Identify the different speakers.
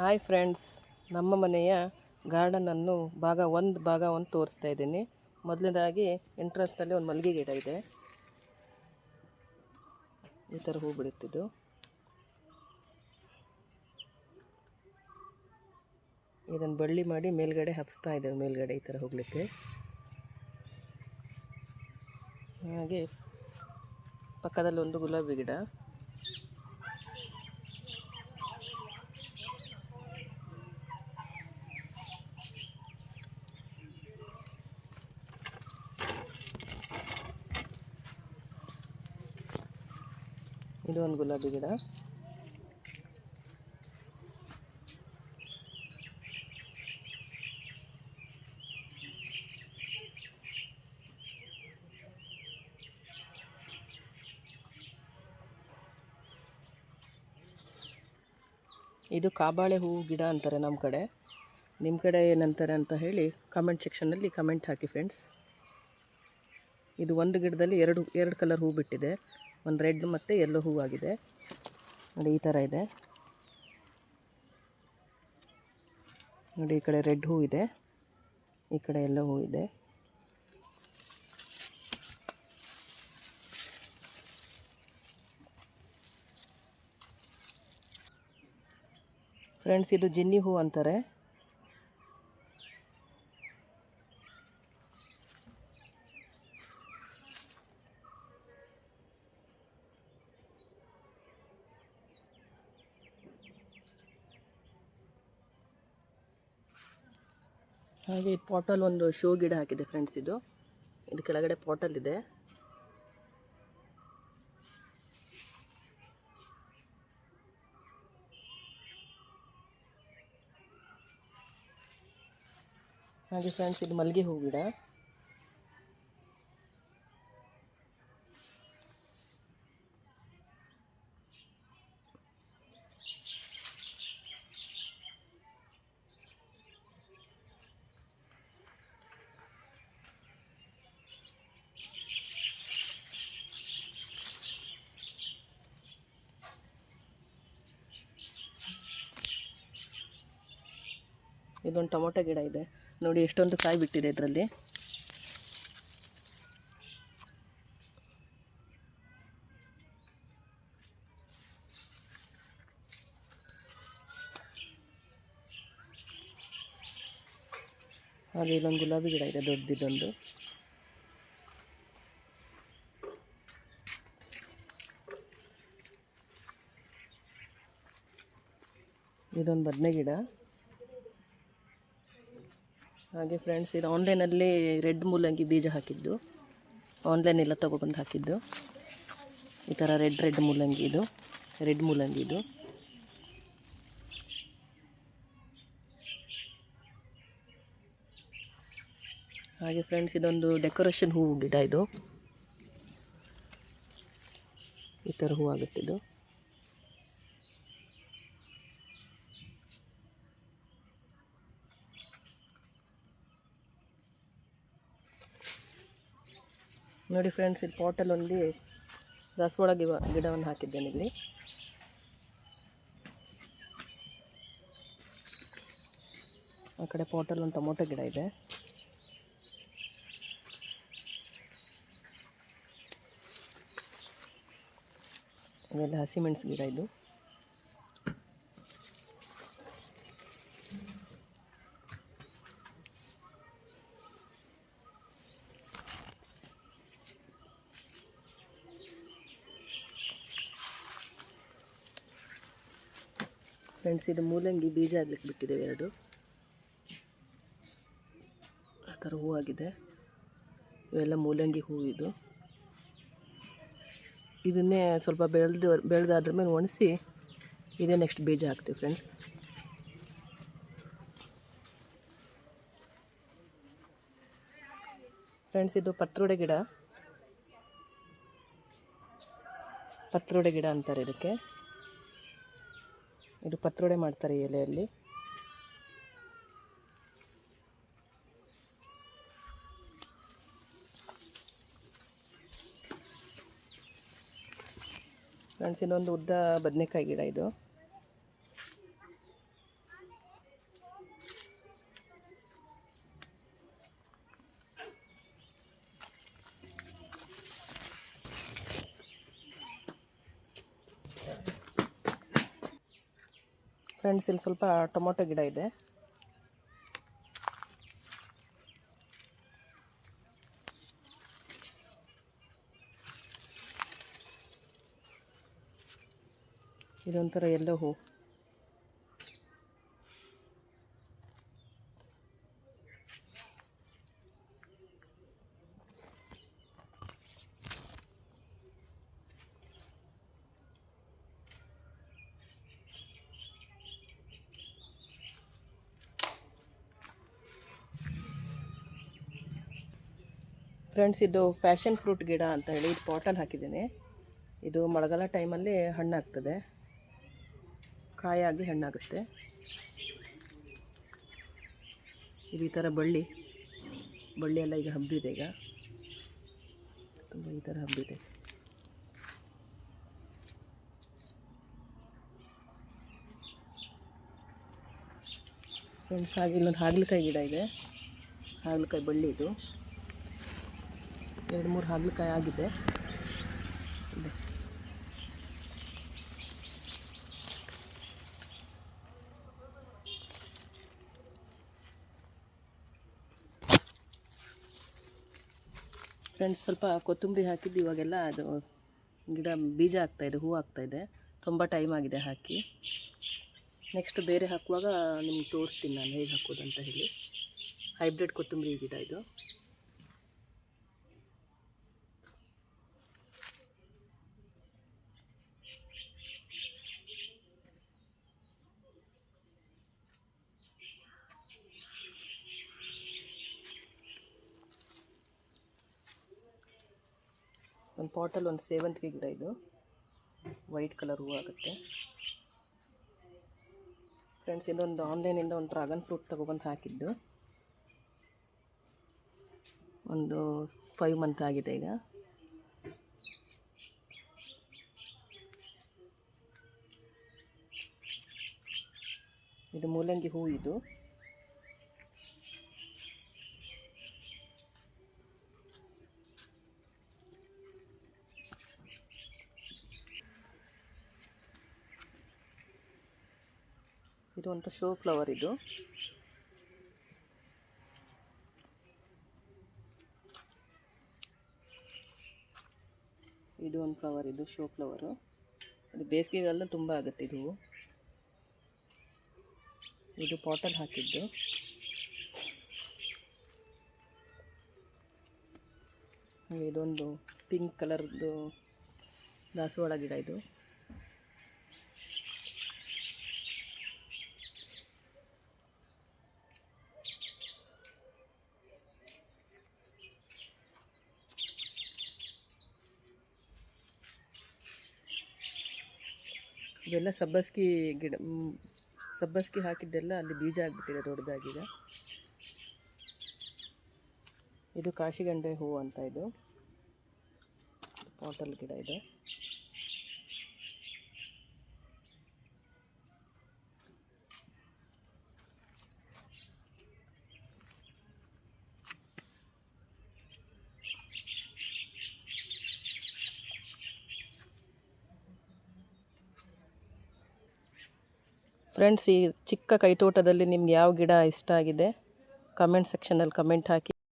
Speaker 1: Hi friends ನಮ್ಮ ಮನೆಯ ಗಾರ್ಡನನ್ನು ಭಾಗ ಒಂದು ಭಾಗ ಒಂದು ತೋರಿಸ್ತಾ ಇದ್ದೀನಿ. ಮೊದಲನೇದಾಗಿ ಎಂಟ್ರೆನ್ಸ್ನಲ್ಲಿ ಒಂದು ಮಲ್ಲಿಗೆ ಗಿಡ ಇದೆ. ಈ ಥರ ಹೂ ಬಿಡುತ್ತಿದ್ದು. ಇದನ್ನು ಬಳ್ಳಿ ಮಾಡಿ ಮೇಲ್ಗಡೆ ಹಬ್ಸ್ತಾ ಇದ್ದೇವೆ, ಮೇಲ್ಗಡೆ ಈ ಥರ ಹೋಗಲಿಕ್ಕೆ. ಹಾಗೆ ಪಕ್ಕದಲ್ಲಿ ಒಂದು ಗುಲಾಬಿ ಗಿಡ. ಇದು ಒಂದು ಗುಲಾಬಿ ಗಿಡ. ಇದು ಕಾಬಾಳೆ ಹೂವು ಗಿಡ ಅಂತಾರೆ ನಮ್ಮ ಕಡೆ. ನಿಮ್ಮ ಕಡೆ ಏನಂತಾರೆ ಅಂತ ಹೇಳಿ ಕಮೆಂಟ್ ಸೆಕ್ಷನ್ನಲ್ಲಿ ಕಮೆಂಟ್ ಹಾಕಿ ಫ್ರೆಂಡ್ಸ್ ಇದು ಒಂದು ಗಿಡದಲ್ಲಿ ಎರಡು ಎರಡು ಕಲರ್ ಹೂ ಬಿಟ್ಟಿದೆ. ಒಂದು ರೆಡ್ ಮತ್ತು ಎಲ್ಲೋ ಹೂವಾಗಿದೆ. ನೋಡಿ ಈ ಥರ ಇದೆ. ನೋಡಿ ಈ ಕಡೆ ರೆಡ್ ಹೂ ಇದೆ. ಈ ಕಡೆ ಎಲ್ಲೋ ಹೂ ಇದೆ. ಫ್ರೆಂಡ್ಸ್ ಇದು ಜಿನ್ನಿ ಹೂ ಅಂತಾರೆ. ಹಾಗೆ ಪಾಟಲ್ ಒಂದು ಶೋ ಗಿಡ ಹಾಕಿದೆ ಫ್ರೆಂಡ್ಸ್ ಇದು. ಇದು ಕೆಳಗಡೆ ಪಾಟಲ್ ಇದೆ. ಹಾಗೆ ಫ್ರೆಂಡ್ಸ್ ಇದು ಮಲ್ಲಿಗೆ ಹೂ ಗಿಡ. ಇದೊಂದು ಟೊಮೊಟೊ ಗಿಡ ಇದೆ. ನೋಡಿ ಎಷ್ಟೊಂದು ಕಾಯಿ ಬಿಟ್ಟಿದೆ ಇದರಲ್ಲಿ. ಹಾಗೆ ಇಲ್ಲೊಂದು ಗುಲಾಬಿ ಗಿಡ ಇದೆ ದೊಡ್ಡದಿದ್ದೊಂದು ಇದೊಂದು ಬದನೆ ಗಿಡ. ಹಾಗೆ ಫ್ರೆಂಡ್ಸ್ ಇದು ಆನ್ಲೈನಲ್ಲಿ ರೆಡ್ ಮೂಲಂಗಿ ಬೀಜ ಹಾಕಿದ್ದು. ಆನ್ಲೈನ್ ಎಲ್ಲ ತೊಗೊಬಂದು ಹಾಕಿದ್ದು. ಈ ಥರ ರೆಡ್ ರೆಡ್ ಮೂಲಂಗಿ ಇದು. ರೆಡ್ ಮೂಲಂಗಿ ಇದು. ಹಾಗೆ ಫ್ರೆಂಡ್ಸ್ ಇದೊಂದು ಡೆಕೋರೇಷನ್ ಹೂವು ಗಿಡ ಇದು. ಈ ಥರ ಹೂವು ಆಗುತ್ತಿದ್ದು ನೋಡಿ ಫ್ರೆಂಡ್ಸ್ ಇಲ್ಲಿ ಪಾಟಲ್ಲಿ ಒಂದು ದಾಸವಾಳ ಗಿಡ ಗಿಡವನ್ನು ಹಾಕಿದ್ದೇನೆ ಇಲ್ಲಿ. ಆ ಕಡೆ ಪಾಟಲ್ಲಿ ಒಂದು ಟೊಮೊಟೊ ಗಿಡ ಇದೆ. ಆಮೇಲೆ ಹಸಿಮೆಣಸು ಗಿಡ ಇದು. ಫ್ರೆಂಡ್ಸ್ ಇದು ಮೂಲಂಗಿ ಬೀಜ ಆಗ್ಲಿಕ್ಕೆ ಬಿಟ್ಟಿದ್ದೇವೆ ಎರಡು. ಆ ಥರ ಹೂವಾಗಿದೆ ಇವೆಲ್ಲ ಮೂಲಂಗಿ ಹೂ ಇದು. ಇದನ್ನೇ ಸ್ವಲ್ಪ ಬೆಳೆದು, ಬೆಳೆದಾದ್ರ ಮೇಲೆ ಒಣಸಿ ಇದೇ ನೆಕ್ಸ್ಟ್ ಬೀಜ ಹಾಕ್ತೀವಿ ಫ್ರೆಂಡ್ಸ್ ಫ್ರೆಂಡ್ಸ್ ಇದು ಪತ್ರೊಡೆ ಗಿಡ. ಪತ್ರೊಡೆ ಗಿಡ ಅಂತಾರೆ ಇದಕ್ಕೆ. ಇದು ಪತ್ರೊಡೆ ಮಾಡ್ತಾರೆ ಎಲೆಯಲ್ಲಿ. ಇನ್ನೊಂದು ಉದ್ದ ಬದನೆಕಾಯಿ ಗಿಡ ಇದು. ಫ್ರೆಂಡ್ಸ್ ಇಲ್ಲಿ ಸ್ವಲ್ಪ ಟೊಮೊಟೊ ಗಿಡ ಇದೆ. ಇದೊಂಥರ ಎಲ್ಲೋ ಹೂ. ಫ್ರೆಂಡ್ಸ್, ಇದು ಫ್ಯಾಷನ್ ಫ್ರೂಟ್ ಗಿಡ ಅಂತ ಹೇಳಿ ಇದು ಪಾಟಲ್ಲಿ ಹಾಕಿದ್ದೀನಿ. ಇದು ಮಳೆಗಾಲ ಟೈಮಲ್ಲಿ ಹಣ್ಣಾಗ್ತದೆ. ಕಾಯಾಗಿ ಹಣ್ಣಾಗುತ್ತೆ. ಇದು ಈ ಥರ ಬಳ್ಳಿ. ಬಳ್ಳಿ ಎಲ್ಲ ಈಗ ಹಬ್ಬಿದೆ ಈಗ. ತುಂಬ ಈ ಥರ ಹಬ್ಬಿದೆ. ಫ್ರೆಂಡ್ಸ್, ಹಾಗೆ ಇಲ್ಲೊಂದು ಹಾಗಲಕಾಯಿ ಗಿಡ ಇದೆ. ಹಾಗಲಕಾಯಿ ಬಳ್ಳಿ ಇದು. ಎರಡು ಮೂರು ಹಾಗಲಕಾಯಿ ಆಗಿದೆ. ಫ್ರೆಂಡ್ಸ್, ಸ್ವಲ್ಪ ಕೊತ್ತಂಬರಿ ಹಾಕಿದ್ದು ಇವಾಗೆಲ್ಲ ಅದು ಗಿಡ ಬೀಜ ಆಗ್ತಾಯಿದೆ ಹೂ ಆಗ್ತಾಯಿದೆ ತುಂಬ ಟೈಮ್ ಆಗಿದೆ ಹಾಕಿ. ನೆಕ್ಸ್ಟ್ ಬೇರೆ ಹಾಕುವಾಗ ನಿಮ್ಗೆ ತೋರಿಸ್ತೀನಿ ನಾನು ಹೇಗೆ ಹಾಕೋದು ಅಂತ ಹೇಳಿ. ಹೈಬ್ರಿಡ್ ಕೊತ್ತಂಬರಿ ಗಿಡ ಇದು. ಒಂದು ಪಾಟಲ್ಲಿ ಒಂದು ಸೇವಂತಿಗೆ ಗಿಡ ಇದು. ವೈಟ್ ಕಲರ್ ಹೂವು ಆಗುತ್ತೆ. ಫ್ರೆಂಡ್ಸ್ ಇದೊಂದು ಆನ್ಲೈನಿಂದ ಒಂದು ಡ್ರಾಗನ್ ಫ್ರೂಟ್ ತೊಗೊಬಂದು ಹಾಕಿದ್ದು. ಒಂದು ಫೈವ್ ಮಂತ್ ಆಗಿದೆ ಈಗ. ಇದು ಮೂಲಂಗಿ ಹೂ ಇದು. ಇದು ಒಂದು ಶೋ ಫ್ಲವರ್ ಇದು. ಇದು ಒಂದು ಫ್ಲವರ್, ಇದು ಶೋ ಫ್ಲವರು. ಅದು ಬೇಸಿಗೆಗಾಲ ತುಂಬ ಆಗುತ್ತೆ ಇದು. ಇದು ಪಾಟಲ್ಲಿ ಹಾಕಿದ್ದು. ಇದೊಂದು ಪಿಂಕ್ ಕಲರ್ದು ದಾಸವಾಳ ಗಿಡ ಇದು. ಇವೆಲ್ಲ ಸಬ್ಬಸ್ಗಿ ಗಿಡ ಸಬ್ಬಸ್ಗಿ ಹಾಕಿದ್ದೆಲ್ಲ ಅಲ್ಲಿ ಬೀಜ ಆಗಿಬಿಟ್ಟಿದೆ, ದೊಡ್ಡದಾಗಿದೆ. ಇದು ಕಾಶಿಗಂಡೆ ಹೂವು ಅಂತ ಇದು. ಪಾಟಲ್ ಗಿಡ ಇದೆ. ಫ್ರೆಂಡ್ಸ್ ಈ ಚಿಕ್ಕ ಕೈತೋಟದಲ್ಲಿ ನಿಮ್ಗೆ ಯಾವ ಗಿಡ ಇಷ್ಟ ಆಗಿದೆ? ಕಮೆಂಟ್ ಸೆಕ್ಷನಲ್ಲಿ ಕಮೆಂಟ್ ಹಾಕಿ.